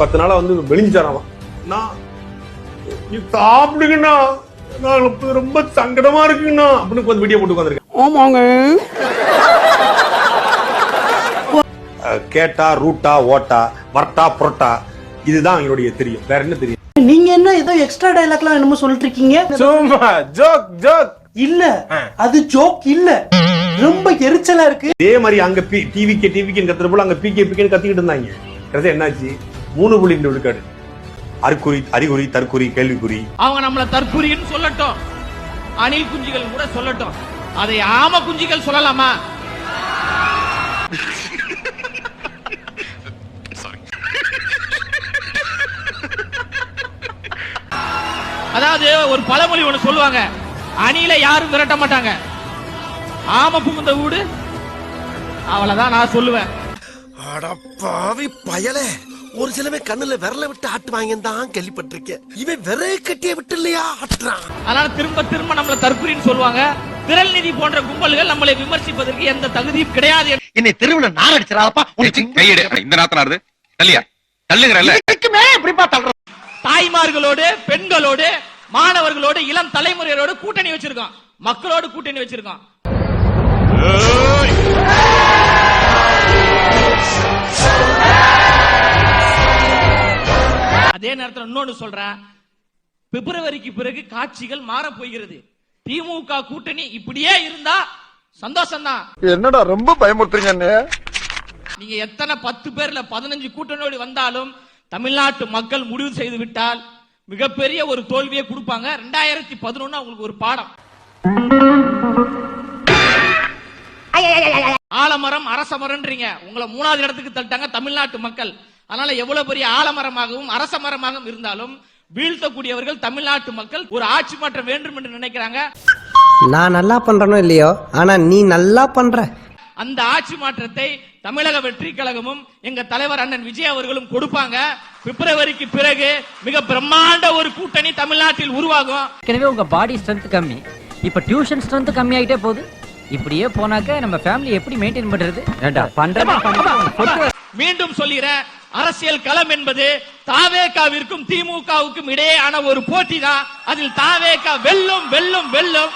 பத்து நாளா வந்து வெளிஞ்சாராமா. நான் நீ சாப்பிடுங்கண்ணா. நான் ரொம்ப சங்கடமா இருக்குங்கண்ணா. அப்படின்னு கொஞ்சம் வீடியோ போட்டு உட்காந்துருக்கேன் ஆமாங்க. கேட்டா ரூட்டா ஓட்டா வர்ட்டா புரட்டா இதுதான் என்னுடைய தெரியும். வேற என்ன தெரியும்? நீங்க என்ன ஏதோ எக்ஸ்ட்ரா டயலாக்லாம் என்னமோ சொல்லிட்டு இருக்கீங்க? சும்மா ஜோக் ஜோக் இல்ல அது ஜோக் இல்ல. ரொம்ப எரிச்சலா இருக்கு. இதே மாதிரி அங்க டிவிக்கு டிவிக்கு கத்துற போல அங்க பிகே பிகேன்னு கத்திக்கிட்டு இருந்தாங்க. கடைசியா என்னாச்சு? மூணு புள்ளி ரெண்டு விழுக்காடு. அறிகுறி அறிகுறி தற்குறி கேள்விக்குறி. அவங்க நம்மள தற்குறின்னு சொல்லட்டும். அணில் குஞ்சுகள் கூட சொல்லட்டும். அதை ஆம குஞ்சுகள் சொல்லலாமா? அதாவது ஒரு பழமொழி ஒண்ணு சொல்லுவாங்க. அணில யாரும் விரட்ட மாட்டாங்க. ஆம புகுந்த வீடு அவ்வளவுதான் நான் சொல்லுவேன். அடப்பாவி பயலே. ஒரு சிலவே கண்ணுல விரல விட்டு ஆட்டுவாங்கன்னு தான் கேள்விப்பட்டிருக்கேன். இவன் விரைய கட்டிய விட்டு இல்லையா ஆட்டுறான். அதனால திரும்ப திரும்ப நம்மள தற்குறின்னு சொல்லுவாங்க. திரள் நிதி போன்ற கும்பல்கள் நம்மளை விமர்சிப்பதற்கு எந்த தகுதியும் கிடையாது. என்னை தெருவுல நார் அடிச்சிடாதப்பா. கையெடு. இந்த நாத்தனாருது தள்ளியா? தள்ளுங்கிறல்ல எப்படிப்பா தள்ளுற தாய்மார்களோடு பெண்களோடு மாணவர்களோடு இளம் தலைமுறையோடு கூட்டணி வச்சிருக்கோம் மக்களோடு கூட்டணி வச்சிருக்கோம் அதே நேரத்தில் இன்னொன்னு சொல்றேன். பிப்ரவரிக்கு பிறகு காட்சிகள் மாற போகிறது. திமுக கூட்டணி இப்படியே இருந்தா சந்தோஷம் தான் என்னடா ரொம்ப பயமுறுத்துறீங்க நீங்க எத்தனை பத்து பேர்ல பதினஞ்சு கூட்டணியோடு வந்தாலும் தமிழ்நாட்டு மக்கள் முடிவு செய்து விட்டால் மிகப்பெரிய ஒரு தோல்வியை கொடுப்பாங்க. ரெண்டாயிரத்தி பதினொன்னு அவங்களுக்கு ஒரு பாடம். ஆலமரம் அரசமரம்ன்றீங்க உங்களை மூணாவது இடத்துக்கு தள்ளிட்டாங்க தமிழ்நாட்டு மக்கள் அதனால எவ்வளவு பெரிய ஆலமரமாகவும் அரச மரமாகவும் இருந்தாலும் வீழ்த்தக்கூடியவர்கள் தமிழ்நாட்டு மக்கள் ஒரு ஆட்சி மாற்றம் வேண்டும் என்று நினைக்கிறாங்க. நான் நல்லா பண்றனோ இல்லையோ? ஆனா நீ நல்லா பண்ற. அந்த ஆட்சி மாற்றத்தை தமிழக வெற்றி கழகமும் எங்க தலைவர் அண்ணன் விஜய் அவர்களும் கொடுப்பாங்க. பிப்ரவரிக்கு பிறகு மிக பிரம்மாண்ட ஒரு கூட்டணி தமிழ்நாட்டில் உருவாகும். ஏற்கனவே உங்க பாடி ஸ்ட்ரென்த் கம்மி. இப்ப டியூஷன் ஸ்ட்ரென்த் கம்மி ஆயிட்டே போகுது. இப்படியே போனாக்க நம்ம ஃபேமிலி எப்படி மெயின்டைன் பண்றது? மீண்டும் சொல்கிறேன் அரசியல் களம் என்பது தாவேகாவிற்கும் திமுகவுக்கும் இடையேயான ஒரு போட்டி தான் அதில் தாவேகா வெல்லும் வெல்லும் வெல்லும்.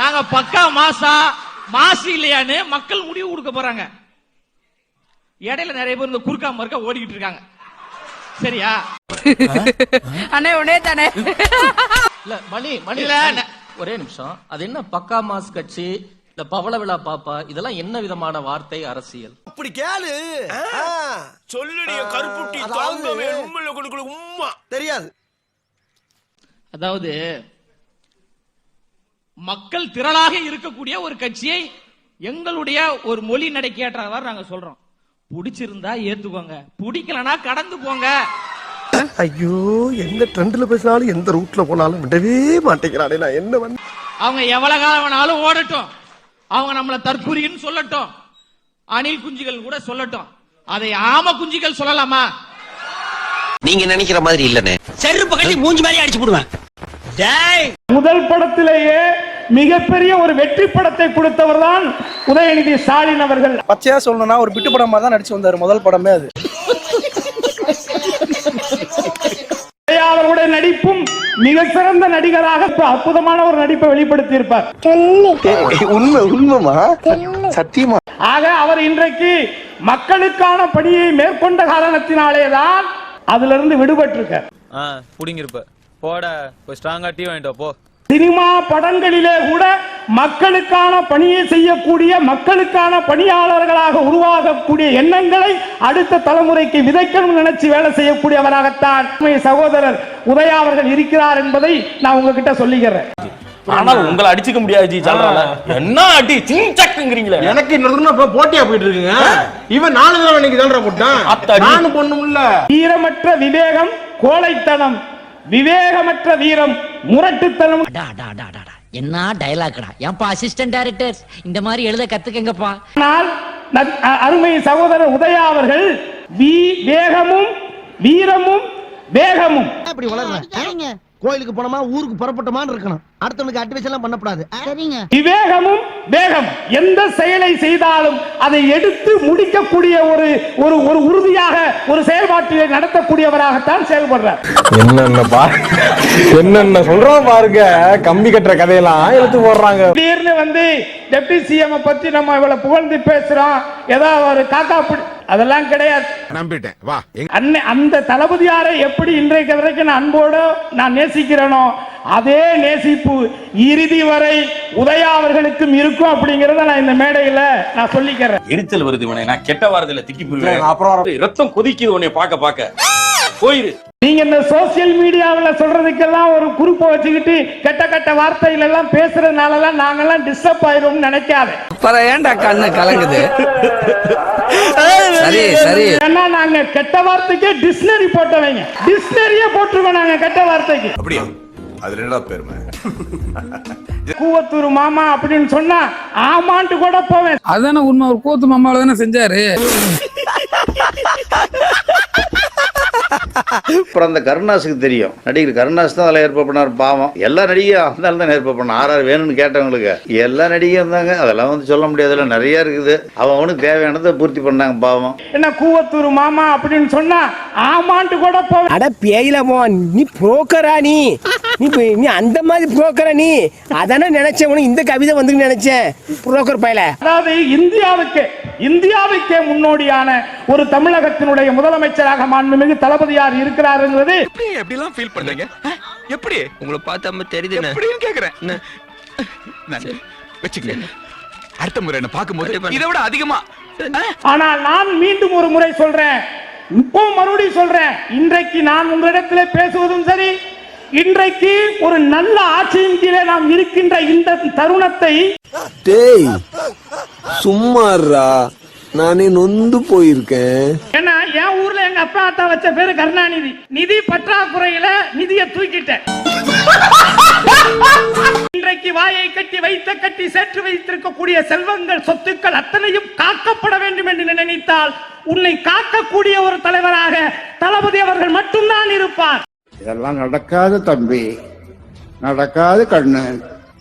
நாங்க பக்கா மாசா மாசு இல்லையான்னு மக்கள் முடிவு கொடுக்க போறாங்க. இடையில நிறைய பேர் இந்த குறுக்கா மறுக்கா ஓடிக்கிட்டு இருக்காங்க. சரியா? அண்ணே உடனே தானே? இல்ல மணி மணி. ஒரே நிமிஷம். அது என்ன பக்கா மாஸ் கட்சி இந்த பவள விழா பாப்பா இதெல்லாம் என்ன விதமான வார்த்தை அரசியல்? அப்படி கேளு. சொல்லுடைய கருப்புட்டி தாங்கவே உண்மையில கொடுக்கல உம்மா. தெரியாது. அதாவது மக்கள் திரளாக இருக்கக்கூடிய ஒரு கட்சியை எங்களுடைய ஒரு மொழி நடைக்கு ஏற்றவாறு நாங்க சொல்றோம். பிடிச்சிருந்தா ஏத்துக்கோங்க. பிடிக்கலனா கடந்து போங்க. ஐயோ எந்த ட்ரெண்ட்ல பேசினாலும் எந்த ரூட்ல போனாலும் விடவே மாட்டேங்கிறானே நான் என்ன வந்து அவங்க எவ்வளவு காலம் வேணாலும் ஓடட்டும். அவங்க நம்மள தற்குறின்னு சொல்லட்டும். அணில் குஞ்சுகள் கூட சொல்லட்டும். அதை ஆம குஞ்சுகள் சொல்லலாமா? நீங்க நினைக்கிற மாதிரி இல்லனே செருப்பு கட்டி மூஞ்சி மாதிரி அடிச்சு போடுவேன். முதல் படத்திலேயே மிகப்பெரிய ஒரு வெற்றி படத்தை கொடுத்தவர் தான் உதயநிதி ஸ்டாலின் அவர்கள். பச்சையா சொல்லணும்னா ஒரு பிட்டு படம் தான் நடிச்சு வந்தாரு முதல் படமே அது. அவருடைய நடிப்பும் மிக சிறந்த நடிகராக அற்புதமான ஒரு நடிப்பை வெளிப்படுத்தி இருப்பார் உண்மை உண்மைமா சத்தியமா? ஆக அவர் இன்றைக்கு மக்களுக்கான பணியை மேற்கொண்ட காரணத்தினாலேதான் அதுல இருந்து விடுபட்டிருக்கார் புடிங்கிருப்ப போட போய் ஸ்ட்ராங்கா டீ வாங்கிட்டு வா, போ. சினிமா படங்களிலே கூட மக்களுக்கான பணியை செய்யக்கூடிய மக்களுக்கான பணியாளர்களாக உருவாகக்கூடிய எண்ணங்களை அடுத்த தலைமுறைக்கு விதைக்கணும் நினைச்சு வேலை செய்யக்கூடியவராகத்தான் சகோதரர் உதயா அவர்கள் இருக்கிறார் என்பதை நான் உங்ககிட்ட சொல்லிக்கிறேன். ஆனால் உங்களை அடிச்சுக்க முடியாது ஜி சொல்றாங்க என்ன அடி சிங்சக்குங்கிறீங்களே எனக்கு இன்னொரு போட்டியா போயிட்டு இருக்குங்க? இவன் நாலு தடவை இன்னைக்கு தான்டா போட்டான். நானும் பொண்ணுமில்ல வீரமற்ற விவேகம் கோழைத்தனம் விவேகமற்ற வீரம் முரட்டுத்தனம். என்ன டயலாக்டா ஏன்பா அசிஸ்டன்ட் டைரக்டர் இந்த மாதிரி எழுத கத்துக்கங்கப்பா. ஆனால் அருமை சகோதரர் உதயா அவர்கள் வி வேகமும். வீரமும் வேகமும் அப்படி வளர்ற கோயிலுக்கு போனோமா ஊருக்கு புறப்பட்டோமான்னு இருக்கணும். அடுத்தவனுக்கு அட்வைஸ் பண்ணக்கூடாது. சரிங்க. விவேகமும் வேகம். எந்த செயலை செய்தாலும் அதை எடுத்து முடிக்கக்கூடிய ஒரு ஒரு ஒரு உறுதியாக ஒரு செயல்பாட்டை நடத்தக்கூடியவராகத்தான் செயல்படுறார். என்னென்ன பா என்னென்ன சொல்றோம் பாருங்க. கம்பி கட்டுற கதையெல்லாம் எடுத்து போடுறாங்க. திடீர்னு வந்து டெப்டி சிஎம் பத்தி நம்ம இவ்வளவு புகழ்ந்து பேசுறோம். ஏதோ ஒரு காக்கா பிடி அதெல்லாம் கிடையாது. நம்பிட்டேன். வா அன்னை அந்த தளபதியாரை எப்படி இன்றைக்கு வரைக்கும் நான் அன்போடு நான் நேசிக்கிறேனோ அதே நேசிப்பு இறுதி வரை உதயா அவர்களுக்கும் இருக்கும் அப்படிங்கறத நான் இந்த மேடையில நான் சொல்லிக்கிறேன். எரிச்சல் வருது உனே நான் கெட்ட வாரத்துல திக்கி போயிருவேன் அப்புறம் ரத்தம் கொதிக்குது உன்னை பார்க்க பார்க்க. போயிரு. நீங்க இந்த சோசியல் மீடியாவுல சொல்றதுக்கெல்லாம் ஒரு குரூப்பை வச்சுக்கிட்டு கெட்ட கெட்ட வார்த்தைகள் எல்லாம் பேசுறதுனால எல்லாம் நாங்கெல்லாம் டிஸ்டர்ப் ஆயிரும் நினைக்காத. ஏன்டா கண்ணு கலங்குது? சரி சரி. ஏன்னா நாங்க கெட்ட வார்த்தைக்கே டிக்ஷனரி போட்டவங்க டிக்ஷனரியே போட்டுருக்கோம் நாங்க கெட்ட வார்த்தைக்கு. அப்படியா? அதுல என்னடா பெருமை? கூவத்தூர் மாமா அப்படின்னு சொன்னா ஆமான்ட்டு கூட போவேன். அதுதானே உண்மை ஒரு கூத்து மாமாவில தானே செஞ்சாரு? அப்புறம் அந்த கருணாஸுக்கு தெரியும். நடிகர் கருணாஸ் தான் அதில் ஏற்பாடு பண்ணார் பாவம். எல்லா நடிகையும் அந்த தான் ஏற்பாடு பண்ண ஆறாறு வேணும்னு கேட்டவங்களுக்கு. எல்லா நடிகையும் இருந்தாங்க. அதெல்லாம் வந்து சொல்ல முடியாதுல நிறைய இருக்குது. அவன் அவனுக்கு தேவையானதை பூர்த்தி பண்ணாங்க பாவம். என்ன கூவத்தூர் மாமா அப்படின்னு சொன்னா ஆமான்ட்டு கூட போவேன் அட பேயிலமோ நீ புரோக்கரா நீ? நீ நீ அந்த மாதிரி புரோக்கரா நீ? அதானே நினைச்சேன். உனக்கு இந்த கவிதை வந்து நினைச்சேன். புரோக்கர் பயல. அதாவது இந்தியாவுக்கு இந்தியாவுக்கே முன்னோடியான ஒரு தமிழகத்தினுடைய முதலமைச்சராக மாண்புமிகு தளபதியார் இருக்கிறாருங்கிறது எப்படி எல்லாம் ஃபீல் பண்றீங்க? எப்படி? உங்களை பார்த்தா தெரியுது எப்படின்னு கேக்குறேன். வச்சுக்கல அடுத்த முறை என்ன பார்க்கும்போது இதை விட அதிகமா. ஆனால் நான் மீண்டும் ஒரு முறை சொல்றேன். இப்போ மறுபடியும் சொல்றேன். இன்றைக்கு நான் உங்களிடத்திலே பேசுவதும் சரி இன்றைக்கு ஒரு நல்ல ஆட்சியின் கீழே நாம் இருக்கின்ற இந்த தருணத்தை டேய். சும்மாறா நானே நொந்து போயிருக்கேன். ஏன்னா என் ஊர்ல எங்க அப்பா அத்தா வச்ச பேரு கருணாநிதி. நிதி பற்றாக்குறையில நிதியை தூக்கிட்டேன். இன்றைக்கு வாயை கட்டி வைத்த கட்டி சேர்த்து வைத்திருக்கக்கூடிய செல்வங்கள் சொத்துக்கள் அத்தனையும் காக்கப்பட வேண்டும் என்று நினைத்தால் உன்னை காக்கக்கூடிய ஒரு தலைவராக தளபதி அவர்கள் மட்டும்தான் இருப்பார். இதெல்லாம் நடக்காது தம்பி. நடக்காது கண்ணு.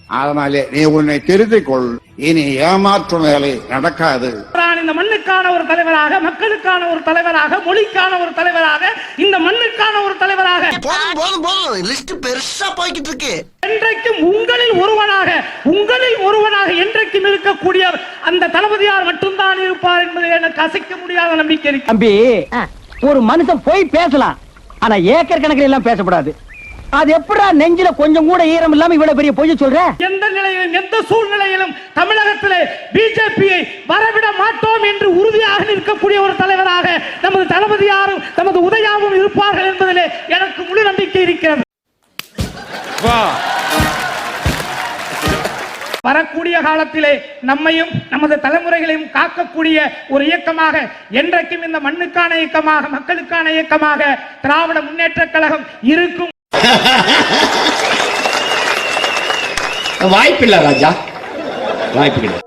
அதனாலே நீ உன்னை திருத்திக் கொள் இனி ஏமாற்றும் வேலை நடக்காது. நான் இந்த மண்ணுக்கான ஒரு தலைவராக மக்களுக்கான ஒரு தலைவராக மொழிக்கான ஒரு தலைவராக இந்த மண்ணுக்கான ஒரு தலைவராக. போதும் போதும் போதும். லிஸ்ட் பெருசா போய்கிட்டு இருக்கு. என்றைக்கும் உங்களில் ஒருவனாக உங்களில் ஒருவனாக என்றைக்கும் இருக்கக்கூடிய அந்த தளபதியார் மட்டும்தான் இருப்பார் என்பதை எனக்கு அசைக்க முடியாத நம்பிக்கை இருக்கு. தம்பி ஒரு மனுஷன் போய் பேசலாம். ஆனா ஏக்கர் கணக்கில் எல்லாம் பேசக்கூடாது அது எப்படா நெஞ்சில கொஞ்சம் கூட ஈரம் இல்லாம இவ்வளவு பெரிய பொய்ய சொல்ற? எந்த நிலையிலும் எந்த சூழ்நிலையிலும் தமிழகத்திலே பிஜேபியை வரவிட மாட்டோம் என்று உறுதியாக நிற்கக்கூடிய ஒரு தலைவராக நமது தளபதியாரும் நமது உதயாவும் இருப்பார்கள் என்பதிலே எனக்கு முழு நம்பிக்கை இருக்கிறது. வரக்கூடிய காலத்திலே நம்மையும் நமது தலைமுறைகளையும் காக்கக்கூடிய ஒரு இயக்கமாக என்றைக்கும் இந்த மண்ணுக்கான இயக்கமாக மக்களுக்கான இயக்கமாக திராவிட முன்னேற்ற கழகம் இருக்கும் வாய்ப்பில்லை ராஜா வாய்ப்பு கிடையாது